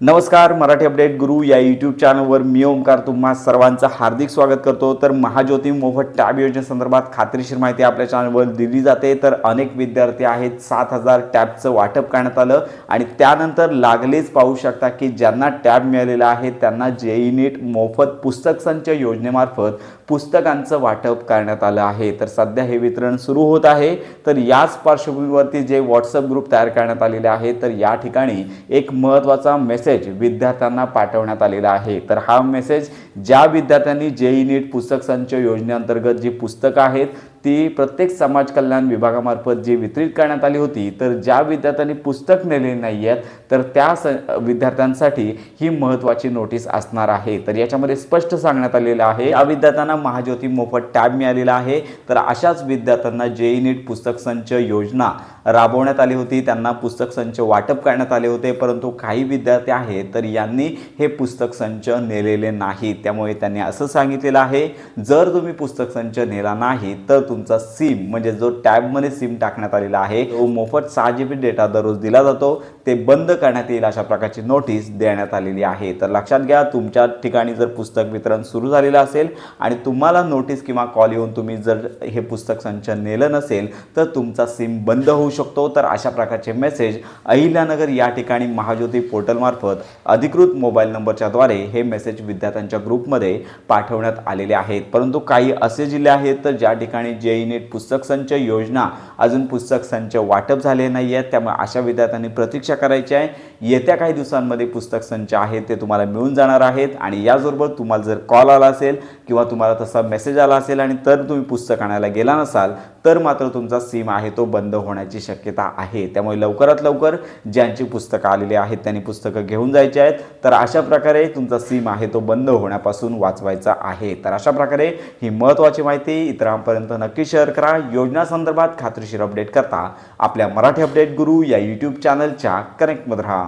नमस्कार मराठी अपडेट गुरु या यूट्यूब चॅनलवर मी ओमकार तुम्हा सर्वांचं हार्दिक स्वागत करतो. तर महाज्योती मोफत टॅब योजनेसंदर्भात खात्रीशीर माहिती आपल्या चॅनलवर दिली जाते. तर अनेक विद्यार्थी आहेत सात हजार टॅबचं वाटप करण्यात आलं आणि त्यानंतर लागलेच पाहू शकता की ज्यांना टॅब मिळालेला आहे त्यांना जेई नीट मोफत पुस्तक संच योजनेमार्फत पुस्तकांचं वाटप करण्यात आलं आहे. तर सध्या हे वितरण सुरू होत आहे. तर याच पार्श्वभूमीवरती जे व्हॉट्सअप ग्रुप तयार करण्यात आलेले आहे तर या ठिकाणी एक महत्त्वाचा मेसेज विद्यार्थ्यांना पाठवण्यात आलेला आहे. तर हा मेसेज ज्या विद्यार्थ्यांनी जेई नीट पुस्तक संच योजनेअंतर्गत जी पुस्तकं आहेत ती प्रत्येक समाज कल्याण विभागामार्फत जी वितरित करण्यात आली होती तर ज्या विद्यार्थ्यांनी पुस्तक नेले नाही आहेत तर त्या स विद्यार्थ्यांसाठी ही महत्त्वाची नोटीस असणार आहे. तर याच्यामध्ये स्पष्ट सांगण्यात आलेलं आहे या विद्यार्थ्यांना महाज्योती मोफत टॅब मिळालेला आहे. तर अशाच विद्यार्थ्यांना जेई नीट पुस्तक संच योजना राबवण्यात आली होती. त्यांना पुस्तक संच वाटप करण्यात आले होते परंतु काही विद्यार्थी आहेत तर यांनी हे पुस्तक संच नेलेले नाही त्यामुळे त्यांनी असं सांगितलेलं आहे जर तुम्ही पुस्तक संच नेला नाही तर तुमचा सिम म्हणजे जो टॅबमध्ये सिम टाकण्यात आलेला आहे तो मोफत सहा जी बी डेटा दररोज दिला जातो. ते बंद करण्यात येईल अशा प्रकारची नोटीस देण्यात आलेली आहे. तर लक्षात घ्या तुमच्या ठिकाणी जर पुस्तक वितरण सुरू झालेलं असेल आणि तुम्हाला नोटीस किंवा कॉल येऊन तुम्ही जर हे पुस्तक संच नेलं नसेल तर तुमचा सिम बंद होऊ शकतो. तर अशा प्रकारचे मेसेज अहिल्यानगर या ठिकाणी महाज्योती पोर्टलमार्फत अधिकृत मोबाईल नंबरच्याद्वारे हे मेसेज विद्यार्थ्यांच्या ग्रुपमध्ये पाठवण्यात आलेले आहेत. परंतु काही असे जिल्हे आहेत तर ज्या ठिकाणी जेई नीट पुस्तक संच योजना अजून पुस्तक संच वाटप झाले नाही आहेत. त्यामुळे अशा विद्यार्थ्यांनी प्रतीक्षा करायची आहे. येत्या काही दिवसांमध्ये पुस्तक संच आहेत ते तुम्हाला मिळून जाणार आहेत. आणि याचबरोबर तुम्हाला जर कॉल आला असेल किंवा तुम्हाला तसा मेसेज आला असेल आणि तर तुम्ही पुस्तक आणायला गेला नसाल तर मात्र तुमचा सिम आहे तो बंद होण्याची शक्यता आहे. त्यामुळे लवकरात लवकर ज्यांची पुस्तकं आलेली आहेत त्यांनी पुस्तकं घेऊन जायची आहेत. तर अशा प्रकारे तुमचा सिम आहे तो बंद होण्यापासून वाचवायचा आहे. तर अशा प्रकारे ही महत्त्वाची माहिती इतरांपर्यंत नक्की शेअर करा. योजना संदर्भात खात्रीशीर अपडेट करता आपल्या मराठी अपडेट गुरु या यूट्यूब चॅनलच्या कनेक्टमध्ये राहा.